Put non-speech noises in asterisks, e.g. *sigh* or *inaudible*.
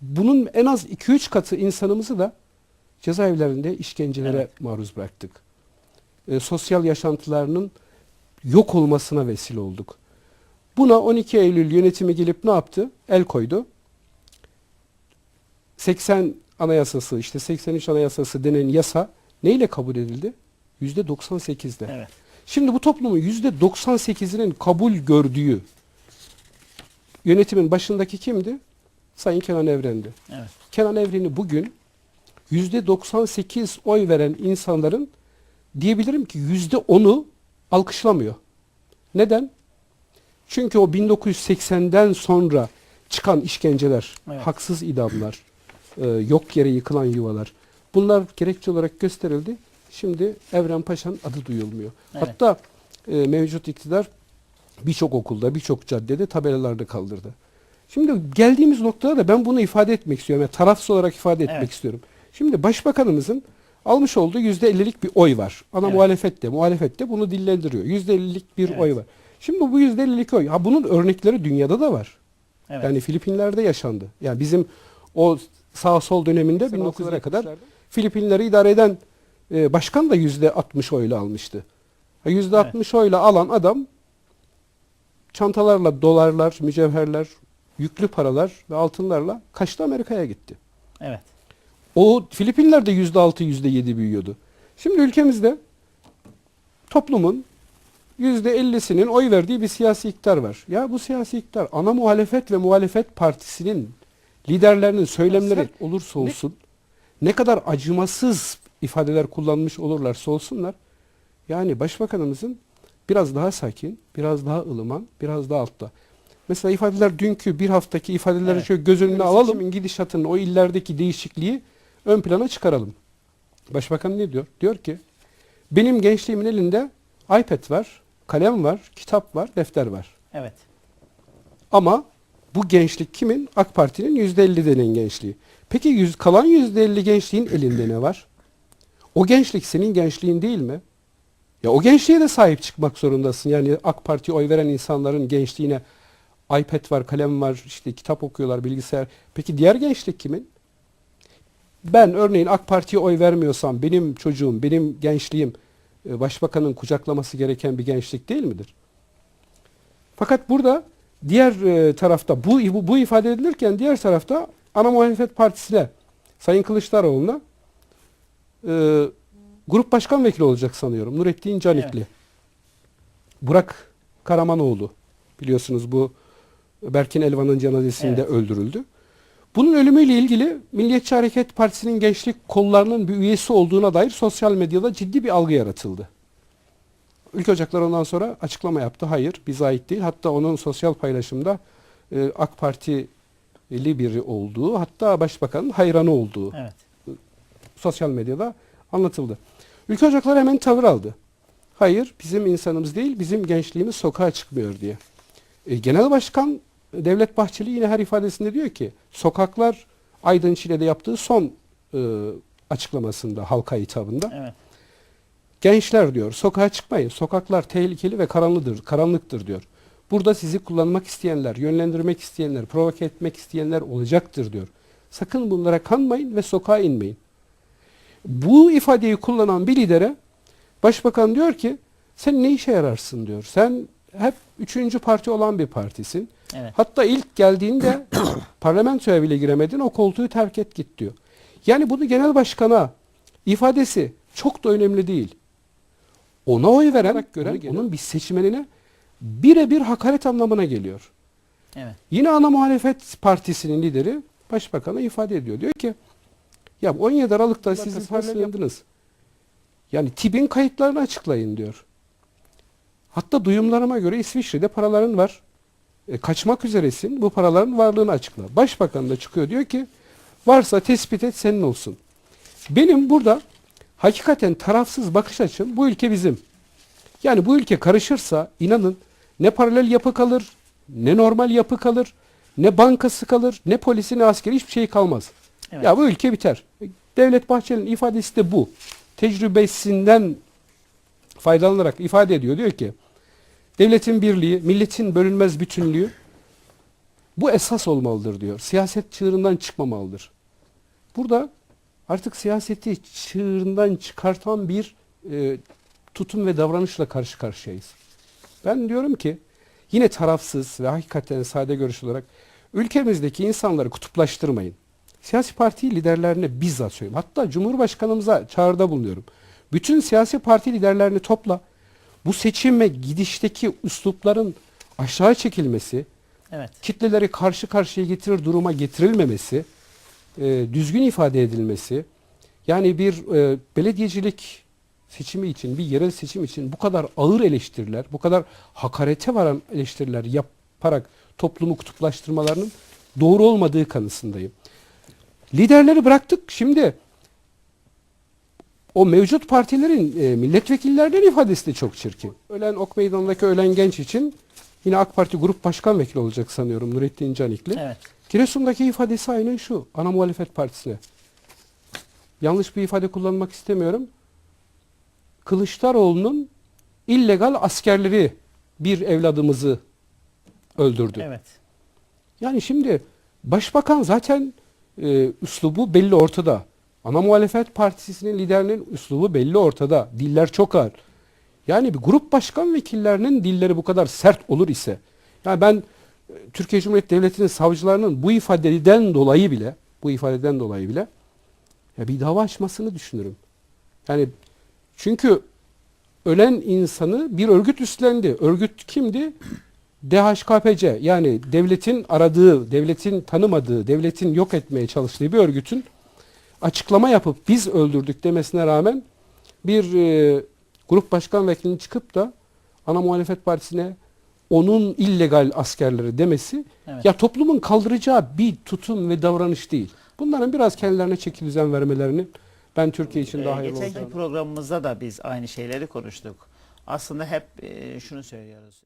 Bunun en az 2-3 katı insanımızı da cezaevlerinde işkencelere Evet. maruz bıraktık. E, sosyal yaşantılarının yok olmasına vesile olduk. Buna 12 Eylül yönetimi gelip ne yaptı? El koydu. 80 anayasası işte 83 anayasası denen yasa neyle kabul edildi? %98'de. Evet. Şimdi bu toplumun %98'inin kabul gördüğü yönetimin başındaki kimdi? Sayın Kenan Evren'di. Evet. Kenan Evren'i bugün %98 oy veren insanların diyebilirim ki %10'u alkışlamıyor. Neden? Çünkü o 1980'den sonra çıkan işkenceler, Evet. haksız idamlar, e, yok yere yıkılan yuvalar bunlar gerekçe olarak gösterildi. Şimdi Evren Paşa'nın adı duyulmuyor. Evet. Hatta e, mevcut iktidar birçok okulda, birçok caddede tabelalarda kaldırdı. Şimdi geldiğimiz noktada da ben bunu ifade etmek istiyorum. Yani tarafsız olarak ifade etmek Evet. istiyorum. Şimdi başbakanımızın almış olduğu %50'lik bir oy var. Ana Evet. muhalefet de, muhalefet de bunu dillendiriyor. %50'lik bir Evet. oy var. Şimdi bu %50'lik oy, ha bunun örnekleri dünyada da var. Evet. Yani Filipinler'de yaşandı. Yani bizim o sağ sol döneminde 1900'lere kadar Filipinleri idare eden e, başkan da %60 oyla almıştı. Ha, %60 oyla alan adam çantalarla dolarlar, mücevherler, yüklü paralar ve altınlarla kaçtı Amerika'ya gitti. evet. O Filipinler'de %6, %7 büyüyordu. Şimdi ülkemizde toplumun %50'sinin oy verdiği bir siyasi iktidar var. Ya bu siyasi iktidar ana muhalefet ve muhalefet partisinin liderlerinin söylemleri Sert- olursa olsun ne kadar acımasız ifadeler kullanmış olurlarsa olsunlar yani başbakanımızın biraz daha sakin, biraz daha ılıman, biraz daha altta. Mesela ifadeler dünkü bir haftaki ifadeleri Evet. şöyle göz önüne Evet, alalım. seçim- Gidişatın o illerdeki değişikliği ön plana çıkaralım. Başbakan ne diyor? Diyor ki benim gençliğimin elinde iPad var, kalem var, kitap var, defter var. Evet. Ama bu gençlik kimin? AK Parti'nin %50 denen gençliği. Peki yüz, kalan %50 gençliğin elinde ne var? O gençlik senin gençliğin değil mi? Ya o gençliğe de sahip çıkmak zorundasın. Yani AK Parti'ye oy veren insanların gençliğine iPad var, kalem var, işte kitap okuyorlar, bilgisayar. Peki diğer gençlik kimin? Ben örneğin AK Parti'ye oy vermiyorsam benim çocuğum, benim gençliğim e, başbakanın kucaklaması gereken bir gençlik değil midir? Fakat burada diğer e, tarafta bu, bu bu ifade edilirken diğer tarafta ana muhalefet partisine Sayın Kılıçdaroğlu'na e, grup başkan vekili olacak sanıyorum. Nurettin Canikli. Evet. Burak Karamanoğlu biliyorsunuz bu Berkin Elvan'ın cenazesinde Evet. öldürüldü. Bunun ölümüyle ilgili Milliyetçi Hareket Partisi'nin gençlik kollarının bir üyesi olduğuna dair sosyal medyada ciddi bir algı yaratıldı. Ülke Ocakları ondan sonra açıklama yaptı. Hayır, bize ait değil. Hatta onun sosyal paylaşımda e, AK Partili biri olduğu, hatta Başbakanın hayranı olduğu Evet. sosyal medyada anlatıldı. Ülke Ocakları hemen tavır aldı. Hayır, bizim insanımız değil, bizim gençliğimiz sokağa çıkmıyor diye. E, Genel Başkan Devlet Bahçeli yine her ifadesinde diyor ki, sokaklar Aydın Çile'de yaptığı son e, açıklamasında, halka hitabında, Evet. gençler diyor, sokağa çıkmayın, sokaklar tehlikeli ve karanlıdır, karanlıktır diyor. Burada sizi kullanmak isteyenler, yönlendirmek isteyenler, provoke etmek isteyenler olacaktır diyor. Sakın bunlara kanmayın ve sokağa inmeyin. Bu ifadeyi kullanan bir lidere başbakan diyor ki sen ne işe yararsın diyor. Sen hep üçüncü parti olan bir partisin. Evet. Hatta ilk geldiğinde *coughs* parlamentoya bile giremedin o koltuğu terk et git diyor. Yani bunu genel başkana ifadesi çok da önemli değil. Ona oy veren, gören, onun bir seçmenine birebir hakaret anlamına geliyor. Evet. Yine ana muhalefet partisinin lideri başbakana ifade ediyor. Diyor ki ya 17 Aralık'ta siz sığındınız. Yani TİB'in kayıtlarını açıklayın diyor. Hatta duyumlarıma göre İsviçre'de paraların var. E, kaçmak üzeresin. Bu paraların varlığını açıkla. Başbakan da çıkıyor diyor ki varsa tespit et senin olsun. Benim burada hakikaten tarafsız bakış açım bu ülke bizim. Yani bu ülke karışırsa inanın ne paralel yapı kalır, ne normal yapı kalır, ne bankası kalır, ne polisi ne askeri hiçbir şey kalmaz. Evet. Ya bu ülke biter. Devlet Bahçeli'nin ifadesi de bu. Tecrübesinden faydalanarak ifade ediyor. Diyor ki devletin birliği, milletin bölünmez bütünlüğü Bu esas olmalıdır diyor. Siyaset çığırından çıkmamalıdır. Burada artık siyaseti çığırından çıkartan bir e, tutum ve davranışla karşı karşıyayız. Ben diyorum ki yine tarafsız ve hakikaten sade görüş olarak ülkemizdeki insanları kutuplaştırmayın. Siyasi parti liderlerine bizzat söylüyorum. Hatta Cumhurbaşkanımıza çağrıda bulunuyorum. Bütün siyasi parti liderlerini topla. Bu seçime gidişteki üslupların aşağı çekilmesi, Evet. kitleleri karşı karşıya getirir duruma getirilmemesi, e, düzgün ifade edilmesi, yani bir e, belediyecilik seçimi için, bir yerel seçim için bu kadar ağır eleştiriler, bu kadar hakarete varan eleştiriler yaparak toplumu kutuplaştırmalarının doğru olmadığı kanısındayım. Liderleri bıraktık. Şimdi o mevcut partilerin e, milletvekillerinin ifadesi de çok çirkin. Ölen Ok Meydanı'ndaki ölen genç için yine AK Parti Grup Başkan Vekili olacak sanıyorum Nurettin Canikli. Evet. Giresun'daki ifadesi aynen şu. Ana muhalefet partisine. Yanlış bir ifade kullanmak istemiyorum. Kılıçdaroğlu'nun illegal askerleri bir evladımızı öldürdü. Evet. Yani şimdi başbakan zaten e, üslubu belli ortada. Ana muhalefet partisinin liderinin üslubu belli ortada. Diller çok ağır. Yani bir grup başkan vekillerinin dilleri bu kadar sert olur ise yani ben e, Türkiye Cumhuriyeti Devleti'nin savcılarının bu ifadeden dolayı bile bu ifadeden dolayı bile ya bir dava açmasını düşünürüm. Yani çünkü ölen insanı bir örgüt üstlendi. Örgüt kimdi? DHKPC yani devletin aradığı, devletin tanımadığı, devletin yok etmeye çalıştığı bir örgütün açıklama yapıp biz öldürdük demesine rağmen bir e, grup başkan vekilinin çıkıp da ana muhalefet partisine onun illegal askerleri demesi Evet. ya toplumun kaldıracağı bir tutum ve davranış değil. Bunların biraz kendilerine çeki düzen vermelerinin ben Türkiye için daha Ee, hayırlı geçenki olacağını programımızda da biz aynı şeyleri konuştuk. Aslında hep e, şunu söylüyoruz.